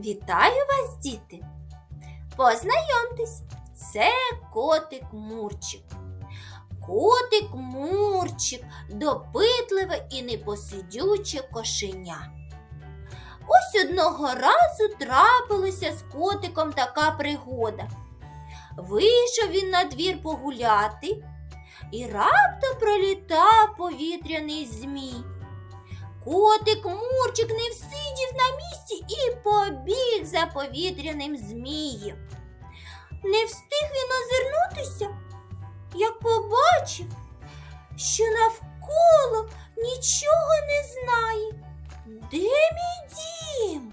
Вітаю вас, діти! Познайомтесь, це котик Мурчик. Котик Мурчик, допитливе і непосидюче кошеня. Ось одного разу трапилася з котиком така пригода. Вийшов він на двір погуляти, і раптом пролітав повітряний змій. Котик Мурчик не всидів на місці і побіг за повітряним змієм. Не встиг він озирнутися, як побачив, що навколо нічого не знає. Де мій дім?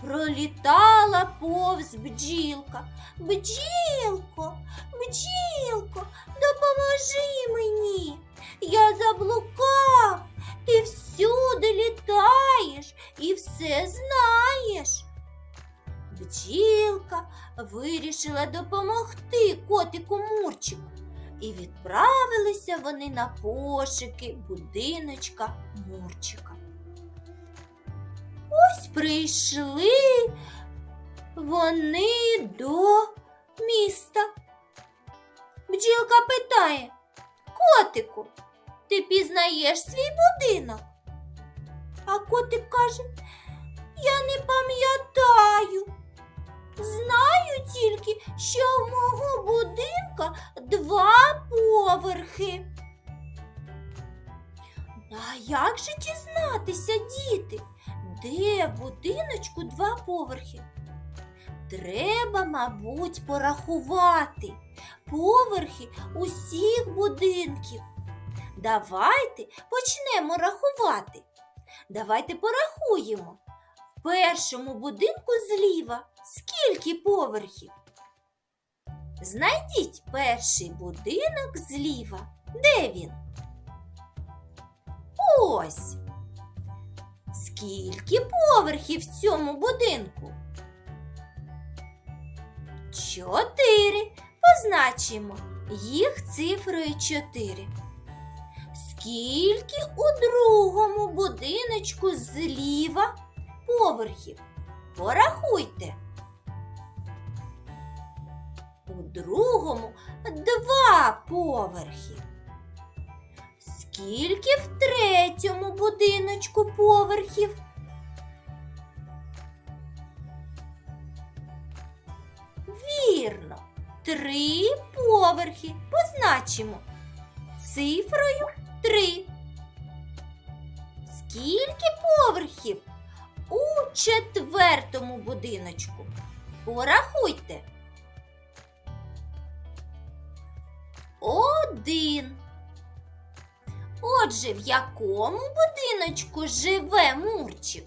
Пролітала повз бджілка. Бджілко, бджілко, допоможи вирішила допомогти котику Мурчику, і відправилися вони на пошуки будиночка Мурчика. Ось прийшли вони до міста. Бджілка питає Котику, ти пізнаєш свій будинок? А котик каже, я не пам'ятаю. Знаю тільки, що в мого будинка два поверхи. А як же дізнатися, діти, де в будиночку два поверхи? Треба, мабуть, порахувати поверхи усіх будинків. Давайте почнемо рахувати. Давайте порахуємо. Першому будинку зліва скільки поверхів? Знайдіть перший будинок зліва. Де він? Ось. Скільки поверхів в цьому будинку? Чотири. Позначимо їх цифрою чотири. Скільки у другому будиночку зліва поверхів? Порахуйте. У другому два поверхи. Скільки в третьому будиночку поверхів? Вірно, три поверхи. Позначимо цифрою три. Скільки поверхів у четвертому будиночку? Порахуйте. Один. Отже, в якому будиночку живе Мурчик?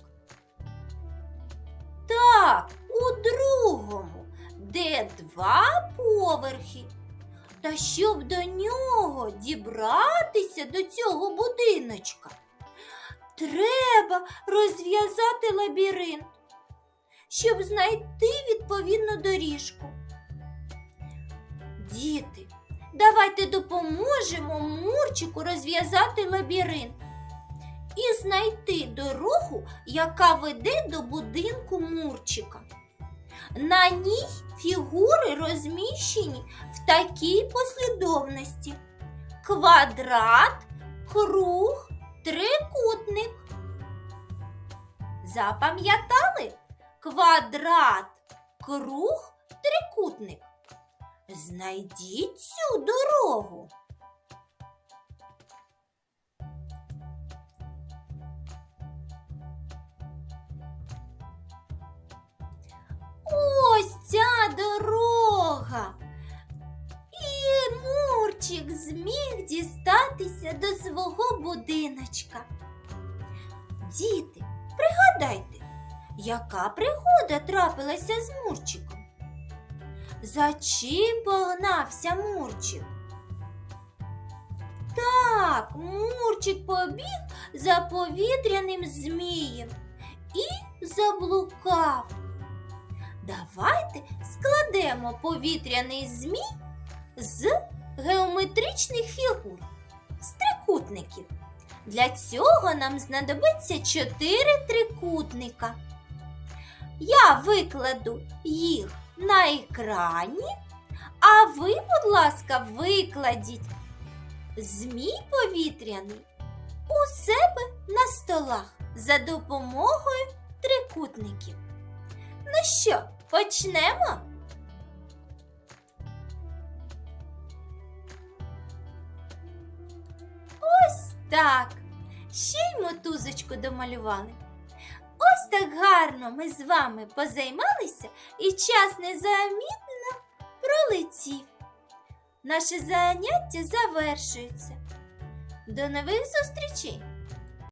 Так, у другому, де два поверхи. Та щоб до нього дібратися до цього будиночка, треба розв'язати лабіринт, щоб знайти відповідну доріжку. Діти, давайте допоможемо Мурчику розв'язати лабіринт і знайти дорогу, яка веде до будинку Мурчика. На ній фігури розміщені в такій послідовності: квадрат, круг, Запам'ятали? Квадрат, круг, трикутник. Знайдіть цю дорогу. Ось ця дорога. І Мурчик зміг дістатися до свого будиночка. Діти, пригадайте, яка пригода трапилася з Мурчиком? За чим погнався Мурчик? Так, Мурчик побіг за повітряним змієм і заблукав. Давайте складемо повітряний змій з геометричних фігур, з трикутників. Для цього нам знадобиться чотири трикутника. Я викладу їх на екрані, а ви, будь ласка, викладіть змій повітряний у себе на столах за допомогою трикутників. Ну що, почнемо? Так. Ще й мотузочку домалювали. Ось так гарно ми з вами позаймалися і час незамітно пролетів. Наше заняття завершується. До нових зустрічей!